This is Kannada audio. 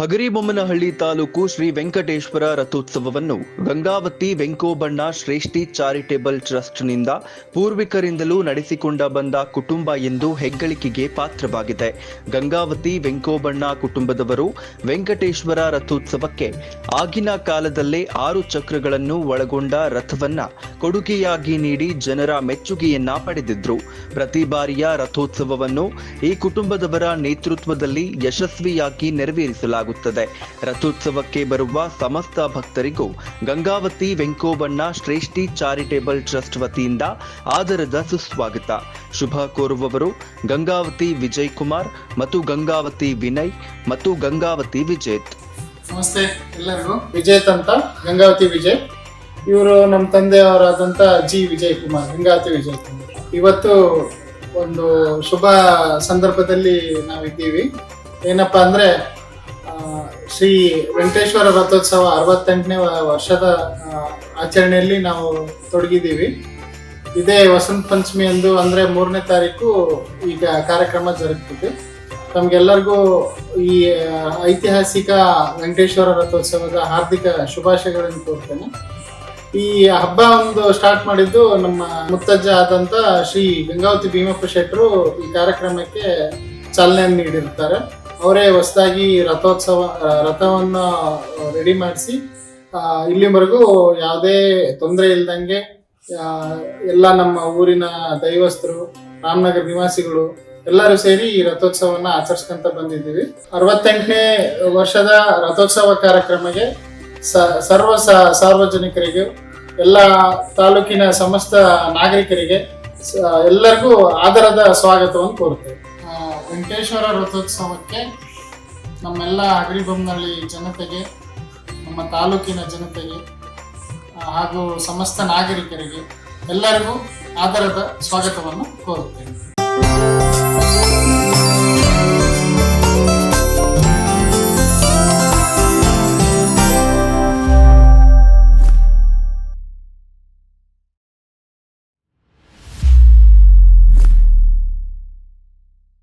ಹಗರಿಬೊಮ್ಮನಹಳ್ಳಿ ತಾಲೂಕು ಶ್ರೀ ವೆಂಕಟೇಶ್ವರ ರಥೋತ್ಸವವನ್ನು ಗಂಗಾವತಿ ವೆಂಕೋಬಣ್ಣ ಶ್ರೇಷ್ಠಿ ಚಾರಿಟೇಬಲ್ ಟ್ರಸ್ಟ್ನಿಂದ ಪೂರ್ವಿಕರಿಂದಲೂ ನಡೆಸಿಕೊಂಡ ಬಂದ ಕುಟುಂಬ ಎಂದು ಹೆಗ್ಗಳಿಕೆಗೆ ಪಾತ್ರವಾಗಿದೆ. ಗಂಗಾವತಿ ವೆಂಕೋಬಣ್ಣ ಕುಟುಂಬದವರು ವೆಂಕಟೇಶ್ವರ ರಥೋತ್ಸವಕ್ಕೆ ಆಗಿನ ಕಾಲದಲ್ಲೇ ಆರು ಚಕ್ರಗಳನ್ನು ಒಳಗೊಂಡ ರಥವನ್ನ ಕೊಡುಗೆಯಾಗಿ ನೀಡಿ ಜನರ ಮೆಚ್ಚುಗೆಯನ್ನ ಪಡೆದಿದ್ರು. ಪ್ರತಿ ಬಾರಿಯ ರಥೋತ್ಸವವನ್ನು ಈ ಕುಟುಂಬದವರ ನೇತೃತ್ವದಲ್ಲಿ ಯಶಸ್ವಿಯಾಗಿ ನೆರವೇರಿಸಲಾಗುತ್ತದೆ. ರಥೋತ್ಸವಕ್ಕೆ ಬರುವ ಸಮಸ್ತ ಭಕ್ತರಿಗೂ ಗಂಗಾವತಿ, ವೆಂಕೋಬಣ್ಣ ಶ್ರೇಷ್ಠಿ ಚಾರಿಟೇಬಲ್ ಟ್ರಸ್ಟ್ ವತಿಯಿಂದ ಆದರದ ಸುಸ್ವಾಗತ. ಶುಭ ಕೋರುವವರು ಗಂಗಾವತಿ ವಿಜಯ್ ಕುಮಾರ್ ಮತ್ತು ಗಂಗಾವತಿ ವಿನಯ್ ಮತ್ತು ಗಂಗಾವತಿ ವಿಜೇತ್. ನಮಸ್ತೆ ಎಲ್ಲರಿಗೂ. ವಿಜೇತ್ ಅಂತ, ಗಂಗಾವತಿ ವಿಜಯ್ ಇವರು ನಮ್ಮ ತಂದೆಯವರಾದಂಥ ಜಿ. ವಿಜಯ್ ಕುಮಾರ್, ಗಂಗಾವತಿ ವಿಜಯ್ ಕುಮಾರ್ ಇವತ್ತು ಒಂದು ಶುಭ ಸಂದರ್ಭದಲ್ಲಿ ನಾವಿದ್ದೀವಿ. ಏನಪ್ಪಾ ಅಂದ್ರೆ ಶ್ರೀ ವೆಂಕಟೇಶ್ವರ ರಥೋತ್ಸವ ಅರವತ್ತೆಂಟನೇ ವರ್ಷದ ಆಚರಣೆಯಲ್ಲಿ ನಾವು ತೊಡಗಿದ್ದೀವಿ. ಇದೇ ವಸಂತ ಪಂಚಮಿ ಎಂದು ಅಂದರೆ ಮೂರನೇ ತಾರೀಕು ಈಗ ಕಾರ್ಯಕ್ರಮ ಜರುಗ್ತಿದೆ. ತಮಗೆಲ್ಲರಿಗೂ ಈ ಐತಿಹಾಸಿಕ ವೆಂಕಟೇಶ್ವರ ರಥೋತ್ಸವದ ಹಾರ್ದಿಕ ಶುಭಾಶಯಗಳನ್ನು ಕೋರ್ತೇನೆ. ಈ ಹಬ್ಬ ಒಂದು ಸ್ಟಾರ್ಟ್ ಮಾಡಿದ್ದು ನಮ್ಮ ಮುತ್ತಜ್ಜ ಆದಂಥ ಶ್ರೀ ಗಂಗಾವತಿ ಭೀಮಪ್ಪ ಶೆಟ್ಟರು ಈ ಕಾರ್ಯಕ್ರಮಕ್ಕೆ ಚಾಲನೆಯನ್ನು ನೀಡಿರ್ತಾರೆ ಅವರೇ ಹೊಸದಾಗಿ ರಥೋತ್ಸವ ರಥವನ್ನು ರೆಡಿ ಮಾಡಿಸಿ ಇಲ್ಲಿವರೆಗೂ ಯಾವುದೇ ತೊಂದರೆ ಇಲ್ದಂಗೆ ಎಲ್ಲ ನಮ್ಮ ಊರಿನ ದೈವಸ್ಥರು, ರಾಮನಗರ ನಿವಾಸಿಗಳು ಎಲ್ಲರೂ ಸೇರಿ ಈ ರಥೋತ್ಸವನ ಆಚರಿಸ್ಕೊಂತ ಬಂದಿದ್ದೀವಿ. ಅರವತ್ತೆಂಟನೇ ವರ್ಷದ ರಥೋತ್ಸವ ಕಾರ್ಯಕ್ರಮಕ್ಕೆ ಸರ್ವ ಸಾರ್ವಜನಿಕರಿಗೆ, ಎಲ್ಲ ತಾಲೂಕಿನ ಸಮಸ್ತ ನಾಗರಿಕರಿಗೆ ಎಲ್ಲರಿಗೂ ಆದರದ ಸ್ವಾಗತವನ್ನು ಕೋರುತ್ತೇವೆ. ವೆಂಕಟೇಶ್ವರ ರಥೋತ್ಸವಕ್ಕೆ ನಮ್ಮೆಲ್ಲ ಅಗರಿಬೊಮ್ಮನಹಳ್ಳಿ ಜನತೆಗೆ, ನಮ್ಮ ತಾಲೂಕಿನ ಜನತೆಗೆ ಹಾಗೂ ಸಮಸ್ತ ನಾಗರಿಕರಿಗೆ ಎಲ್ಲರಿಗೂ ಆಧಾರದ ಸ್ವಾಗತವನ್ನು ಕೋರುತ್ತೇನೆ.